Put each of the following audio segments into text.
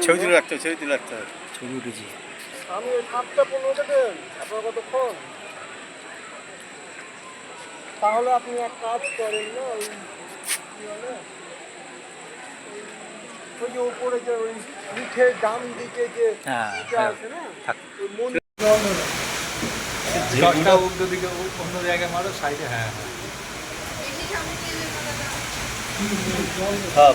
ছবি তুলে রাখতে হবে ছবি তুলে রাখতে হবে ছবি উঠেছি। আমি ওই সাতটা পনেরোতে দেন আপনার কতক্ষণ তাহলে আপনি এক কাজ করেন না ওই কি বলে? ওই- ওই যে উপরে যে ওই মুখের ডান দিকে যে হ্যাঁ, হ্যাঁ। আছে না। মন্দির উল্টো দিকে অন্য জায়গায় মারো সাইডে হ্যাঁ হ্যাঁ। সব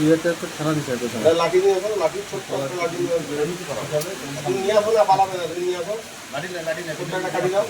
ইয়েতে তো দিতে হবে লাঠি নিয়ে আসো লাঠি ছোট্ট লাঠি নিয়ে আসো নিয়ে আসো না পালাবে না নিয়ে আসো লাঠি লাঠি কাটি দাও।